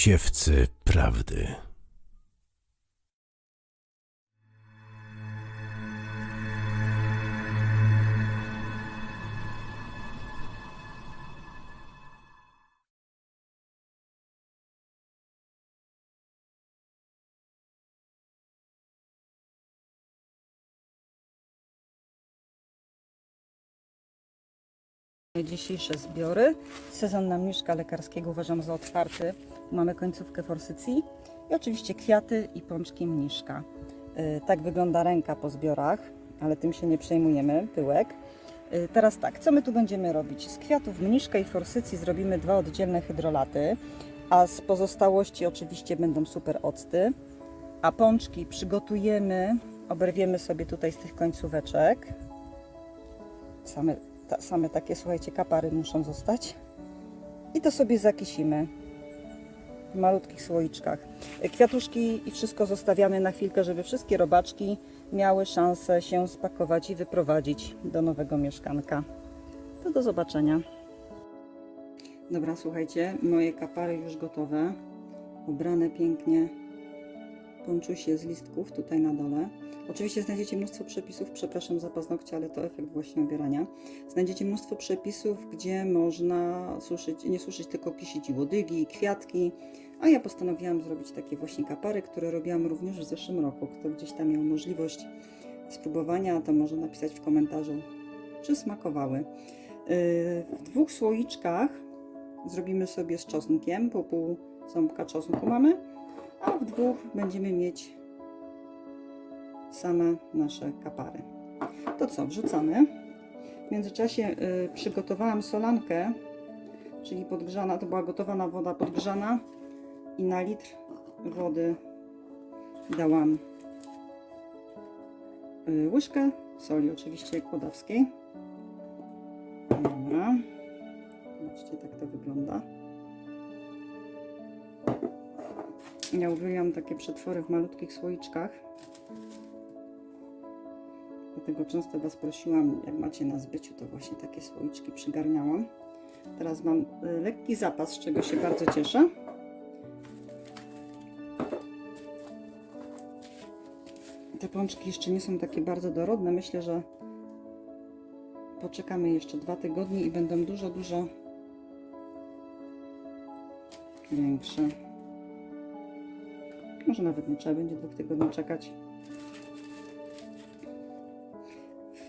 Siewcy prawdy. Dzisiejsze zbiory. Sezon na mniszka lekarskiego uważam za otwarty. Mamy końcówkę forsycji i oczywiście kwiaty i pączki mniszka. Yy, Tak wygląda ręka po zbiorach, ale tym się nie przejmujemy, pyłek. Yy, Teraz tak, co my tu będziemy robić? Z kwiatów mniszka i forsycji zrobimy dwa oddzielne hydrolaty, a z pozostałości oczywiście będą super octy. A pączki przygotujemy, oberwiemy sobie tutaj z tych końcóweczek. Same, ta, same takie, słuchajcie, kapary muszą zostać. I to sobie zakisimy malutkich słoiczkach. Kwiatuszki i wszystko zostawiamy na chwilkę, żeby wszystkie robaczki miały szansę się spakować i wyprowadzić do nowego mieszkanka. To do zobaczenia. Dobra, słuchajcie, moje kapary już gotowe. Ubrane pięknie ponczusie z listków tutaj na dole. Oczywiście znajdziecie mnóstwo przepisów, przepraszam za paznokcie, ale to efekt właśnie obierania. Znajdziecie mnóstwo przepisów, gdzie można suszyć, nie suszyć, tylko kisić łodygi, kwiatki. A ja postanowiłam zrobić takie właśnie kapary, które robiłam również w zeszłym roku. Kto gdzieś tam miał możliwość spróbowania, to może napisać w komentarzu, czy smakowały. Yy, W dwóch słoiczkach zrobimy sobie z czosnkiem, po pół ząbka czosnku mamy, a w dwóch będziemy mieć same nasze kapary. To co, wrzucamy. W międzyczasie y, przygotowałam solankę, czyli podgrzana, to była gotowana woda podgrzana i na litr wody dałam y, łyżkę soli, oczywiście kłodawskiej. Dobra. Zobaczcie, tak to wygląda. Ja uwielbiam takie przetwory w malutkich słoiczkach. Dlatego często Was prosiłam, jak macie na zbyciu, to właśnie takie słoiczki przygarniałam. Teraz mam y, lekki zapas, z czego się bardzo cieszę. Te pączki jeszcze nie są takie bardzo dorodne. Myślę, że poczekamy jeszcze dwa tygodnie i będą dużo, dużo większe. Może nawet nie trzeba będzie dwóch tygodni czekać.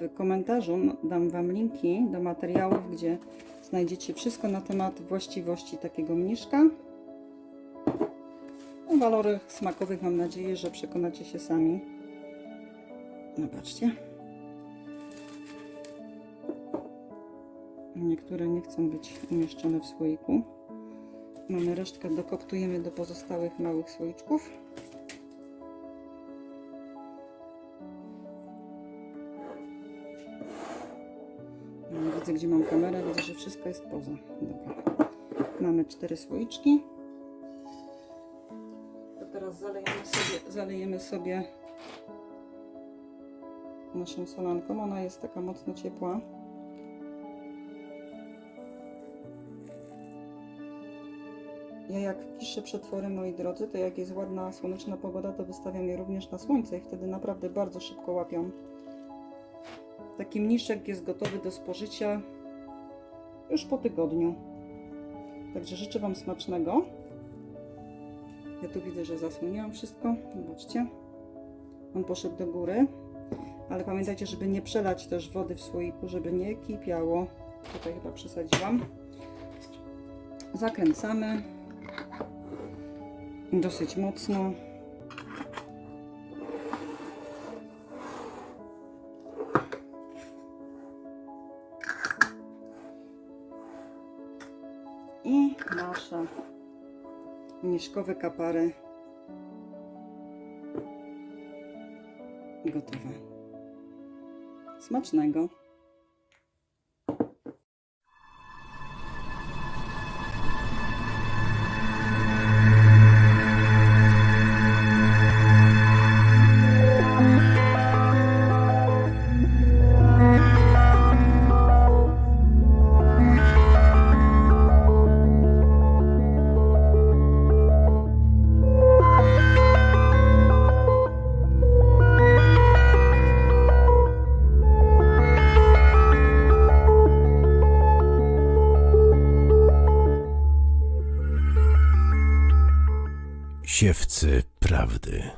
W komentarzu dam Wam linki do materiałów, gdzie znajdziecie wszystko na temat właściwości takiego mniszka. O walorach smakowych mam nadzieję, że przekonacie się sami. Zobaczcie. Niektóre nie chcą być umieszczone w słoiku. Mamy resztkę, dokoptujemy do pozostałych małych słoiczków. Nie widzę, gdzie mam kamerę, widzę, że wszystko jest poza. Dobra. Mamy cztery słoiczki. To teraz zalejemy sobie, zalejemy sobie naszą solanką. Ona jest taka mocno ciepła. Ja jak kiszę przetwory, moi drodzy, to jak jest ładna, słoneczna pogoda, to wystawiam je również na słońce i wtedy naprawdę bardzo szybko łapią. Taki mniszek jest gotowy do spożycia już po tygodniu. Także życzę Wam smacznego. Ja tu widzę, że zasłoniłam wszystko. Zobaczcie. On poszedł do góry. Ale pamiętajcie, żeby nie przelać też wody w słoiku, żeby nie kipiało. Tutaj chyba przesadziłam. Zakręcamy dosyć mocno. I nasze mniszkowe kapary gotowe. Smacznego! Siewcy prawdy.